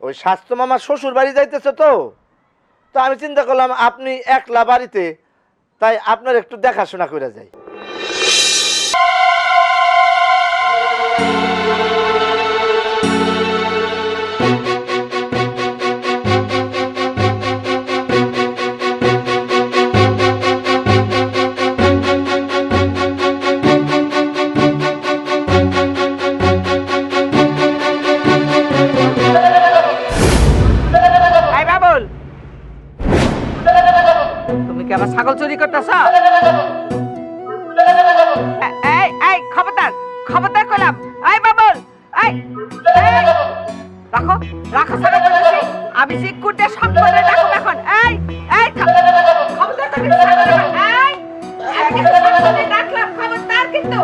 ওই স্বাস্থ্য মামা শ্বশুর বাড়ি যাইতেছে তো। তো আমি চিন্তা করলাম, আপনি একলা বাড়িতে, তাই আপনার একটু দেখাশোনা করে যাই। তুমি কি আমার ছাগল চুরি করতেছ? এই এই, খবরদার খবরদার এই, বাবুল, এই রাখো রাখো ছাগল আমি যে কুটে সব করে রাখো এখন। এই এই, খবরদার ছাগল এই খবরদার কিন্তু